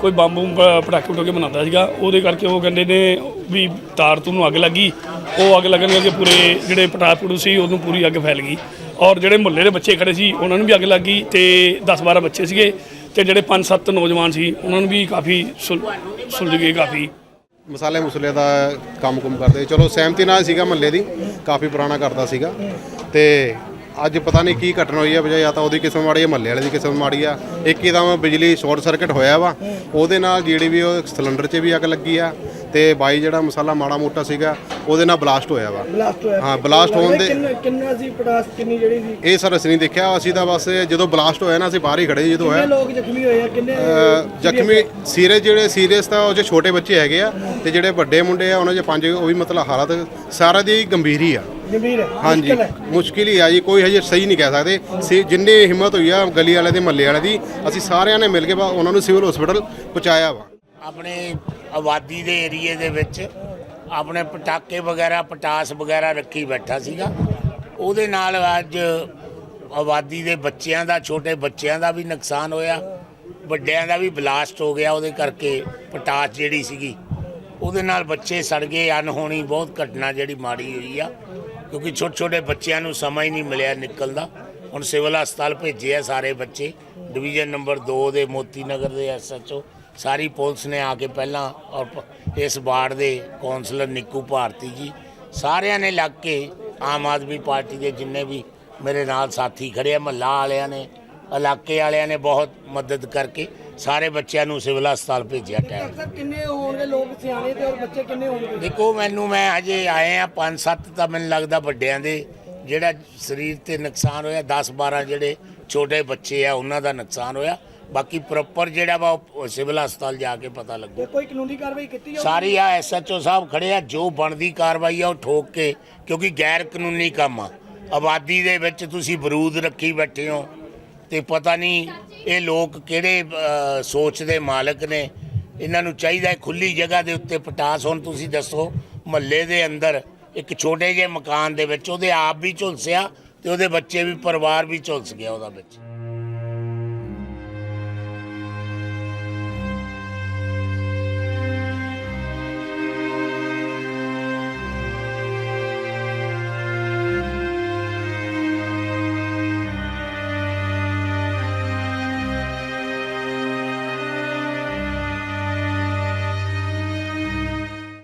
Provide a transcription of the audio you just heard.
ਕੋਈ ਬੰਬ ਬੁੰਬ ਪਟਾਕੇ ਪਟਾਕੇ ਬਣਾਉਂਦਾ ਸੀਗਾ, ਉਹਦੇ ਕਰਕੇ ਉਹ ਕਹਿੰਦੇ ਨੇ ਵੀ ਤਾਰ ਤੋਂ ਨੂੰ ਅੱਗ ਲੱਗੀ। ਉਹ ਅੱਗ ਲੱਗਣ ਕਰਕੇ ਪੂਰੇ ਜਿਹੜੇ ਪਟਾਕ ਪਟੂ ਸੀ, ਉਹਨੂੰ ਪੂਰੀ ਅੱਗ ਫੈਲ ਗਈ। ਔਰ ਜਿਹੜੇ ਮੁਹੱਲੇ ਦੇ ਬੱਚੇ ਖੜੇ ਸੀ, ਉਹਨਾਂ ਨੂੰ ਵੀ ਅੱਗ ਲੱਗ ਗਈ ਤੇ 10 12 ਬੱਚੇ ਸੀਗੇ ਤੇ ਜਿਹੜੇ 5-7 ਨੌਜਵਾਨ ਸੀ, ਉਹਨਾਂ ਨੂੰ ਵੀ ਕਾਫੀ ਸੁਲ- ਸੁਲਝ ਗਏ ਕਾਫੀ। ਮਸਾਲੇ ਮੁਸਲੇ ਦਾ ਕੰਮ ਕੁਮ ਕਰਦੇ। ਚਲੋ ਸਹਿਮਤੀ ਨਾਲ ਸੀਗਾ ਮਹੱਲੇ ਦੀ, ਕਾਫੀ ਪੁਰਾਣਾ ਕਰਦਾ ਸੀਗਾ। ਤੇ ਅੱਜ ਪਤਾ ਨਹੀਂ ਕੀ ਘਟਨਾ ਹੋਈ ਹੈ ਵਜਾ ਜਾਂ ਤਾਂ ਉਹਦੀ ਕਿਸਮ ਮਾੜੀ ਹੈ ਮਹੱਲੇ ਵਾਲੇ ਦੀ ਕਿਸਮ ਮਾੜੀ ਆ। ਇੱਕ ਹੀ ਦਮ ਬਿਜਲੀ ਸ਼ਾਰਟ ਸਰਕਟ ਹੋਇਆ ਵਾ। ਉਹਦੇ ਨਾਲ ਜਿਹੜੀ ਵੀ ਉਹ ਸਿਲੰਡਰ 'ਚ ਵੀ ਅੱਗ ਲੱਗੀ ਆ ਤੇ ਬਾਈ ਜਿਹੜਾ ਮਸਾਲਾ ਮਾੜਾ ਮੋਟਾ ਸੀਗਾ ਉਹਦੇ ਨਾਲ ਬਲਾਸਟ ਹੋਇਆ ਵਾ। ਬਲਾਸਟ ਹੋਇਆ। ਹਾਂ, blast ਹੋਣ ਦੇ- ਕਿੰਨਾ ਕਿੰਨਾ ਸੀ ਪਟਾਸ ਕਿੰਨੀ ਜਿਹੜੀ ਸੀ? ਇਹ ਸਰ ਅਸੀਂ ਨਹੀਂ ਦੇਖਿਆ ਅਸੀਂ ਤਾਂ ਬਸ ਜਦੋਂ ਬਲਾਸਟ ਹੋਇਆ ਨਾ ਅਸੀਂ ਬਾਹਰ ਹੀ ਖੜੇ ਸੀ ਜਦੋਂ ਕਿੰਨੇ ਹੋਇਆ ਲੋਕ ਜ਼ਖਮੀ ਹੋਏ ਆ? ਕਿੰਨੇ ਜ਼ਖਮੀ ਸੀਰੀਅਸ ਜਿਹੜੇ ਸੀਰੀਅਸ ਤਾਂ ਉਹ 'ਚ ਛੋਟੇ ਬੱਚੇ ਹੈਗੇ ਆ ਤੇ ਜਿਹੜੇ ਵੱਡੇ ਮੁੰਡੇ ਆ ਉਹਨਾਂ 'ਚ ਪੰਜ ਉਹ ਵੀ ਮਤਲਬ ਹਾਲਤ ਸਾਰਾ ਦੀ ਗੰਭੀਰ ਹੀ ਆ। ਹੈ। ਹਾਂਜੀ। ਮੁਸ਼ਕਿਲ ਹੈ। ਆ ਜੀ ਕੋਈ ਹਜੇ ਸਹੀ ਨਹੀਂ ਕਹਿ ਸਕਦੇ। ਸੀ ਜਿੰਨੇ ਹਿੰਮਤ ਹੋਈ ਆ ਗਲੀ ਵਾਲੇ ਦੇ ਮਹੱਲੇ ਵਾਲੇ ਦੀ ਅਸੀਂ ਸਾਰਿਆਂ ਨੇ ਮਿਲ ਕੇ ਬਾ- ਉਹਨਾਂ ਨੂੰ ਸਿਵਲ ਹਸਪੀਟਲ ਪਹੁੰਚਾਇਆ ਵਾ। ਆਪਣੇ ਆਬਾਦੀ ਦੇ ਏਰੀਏ ਦੇ ਵਿੱਚ ਆਪਣੇ ਪਟਾਕੇ ਵਗੈਰਾ ਪਟਾਸ ਵਗੈਰਾ ਰੱਖੀ ਬੈਠਾ ਸੀਗਾ। ਉਹਦੇ ਨਾਲ ਅੱਜ ਆਬਾਦੀ ਦੇ ਬੱਚਿਆਂ ਦਾ ਛੋਟੇ ਬੱਚਿਆਂ ਦਾ ਵੀ ਨੁਕਸਾਨ ਹੋਇਆ। ਵੱਡਿਆਂ ਦਾ ਵੀ ਬਲਾਸਟ ਹੋ ਗਿਆ ਉਹਦੇ ਕਰਕੇ ਪਟਾਸ ਜਿਹੜੀ ਸੀਗੀ। ਉਹਦੇ ਨਾਲ ਬੱਚੇ ਸੜ ਗਏ ਅਨਹੋਣੀ ਬਹੁਤ ਘਟਨਾ ਜਿਹੜੀ ਮਾੜੀ ਹੋਈ ਆ। ਕਿਉਂਕਿ ਛੋਟੇ ਛੋਟੇ ਬੱਚਿਆਂ ਨੂੰ ਸਮਾਂ ਹੀ ਨਹੀਂ ਮਿਲਿਆ ਨਿਕਲਦਾ ਹੁਣ ਸਿਵਲ ਹਸਪਤਾਲ ਭੇਜੇ ਆ ਸਾਰੇ ਬੱਚੇ। ਡਿਵੀਜ਼ਨ ਨੰਬਰ 2 ਦੇ ਮੋਤੀ ਨਗਰ ਦੇ ਐਸਐਚਓ ਸਾਰੀ ਪੁਲਿਸ ਨੇ ਆ ਕੇ ਪਹਿਲਾਂ ਔਰ ਇਸ ਵਾਰਡ ਦੇ ਕੌਂਸਲਰ ਨਿੱਕੂ ਭਾਰਤੀ ਜੀ। ਸਾਰਿਆਂ ਨੇ ਲੱਗ ਕੇ ਆਮ ਆਦਮੀ ਪਾਰਟੀ ਦੇ ਜਿੰਨੇ ਵੀ ਮੇਰੇ ਨਾਲ ਸਾਥੀ ਖੜੇ ਆ, ਮਹੱਲਾ ਵਾਲਿਆਂ ਨੇ, ਇਲਾਕੇ ਵਾਲਿਆਂ ਨੇ ਬਹੁਤ ਮਦਦ ਕਰਕੇ ਸਾਰੇ ਬੱਚਿਆਂ ਨੂੰ ਸਿਵਲ ਹਸਪਤਾਲ ਭੇਜਿਆ ਟਾਈਮ ਸਰ ਕਿੰਨੇ ਹੋਣਗੇ? ਲੋਕ ਸਿਆਣੇ ਤੇ ਔਰ ਬੱਚੇ ਕਿੰਨੇ ਹੋਣਗੇ? ਦੇਖੋ ਮੈਨੂੰ ਮੈਂ ਅਜੇ ਆਏ ਆ 5-7 ਤਾਂ ਮੈਨੂੰ ਲੱਗਦਾ ਵੱਡਿਆਂ ਦੇ। ਜਿਹੜਾ ਸਰੀਰ ਤੇ ਨੁਕਸਾਨ ਹੋਇਆ 10-12 ਜਿਹੜੇ ਛੋਟੇ ਬੱਚੇ ਆ ਉਹਨਾਂ ਦਾ ਨੁਕਸਾਨ ਹੋਇਆ। ਬਾਕੀ ਪ੍ਰੋਪਰ ਜਿਹੜਾ ਵਾ ਉਹ ਸਿਵਲ ਹਸਪਤਾਲ ਜਾ ਕੇ ਪਤਾ ਲੱਗੂ। ਕੋਈ ਕਾਨੂੰਨੀ ਕਾਰਵਾਈ ਕੀਤੀ ਜਾਊਗੀ? ਸਾਰੀ ਆ ਐਸਐਚਓ ਸਾਹਿਬ ਖੜੇ ਆ ਜੋ ਬਣਦੀ ਕਾਰਵਾਈ ਆ ਉਹ ਠੋਕ ਕੇ ਕਿਉਂਕਿ ਗੈਰ ਕਾਨੂੰਨੀ ਕੰਮ ਆ। ਆਬਾਦੀ ਦੇ ਵਿੱਚ ਤੁਸੀਂ ਬਰੂਦ ਰੱਖੀ ਬੈਠੇ ਹੋ ਤੇ ਪਤਾ ਨਹੀਂ ਇਹ ਲੋਕ ਕਿਹੜੇ ਸੋਚ ਦੇ ਮਾਲਕ ਨੇ? ਇਹਨਾਂ ਨੂੰ ਚਾਹੀਦਾ ਹੈ ਖੁੱਲੀ ਜਗ੍ਹਾ ਦੇ ਉੱਤੇ ਪਟਾਸ ਹੁਣ। ਤੁਸੀਂ ਦੱਸੋ, ਮਹੱਲੇ ਦੇ ਅੰਦਰ ਇੱਕ ਛੋਟੇ ਜਿਹੇ ਮਕਾਨ ਦੇ ਵਿੱਚ ਉਹਦੇ ਆਪ ਵੀ ਝੁਲਸਿਆ ਤੇ ਉਹਦੇ ਬੱਚੇ ਵੀ, ਪਰਿਵਾਰ ਵੀ ਝੁਲਸ ਗਿਆ ਉਹਦਾ ਵਿੱਚ।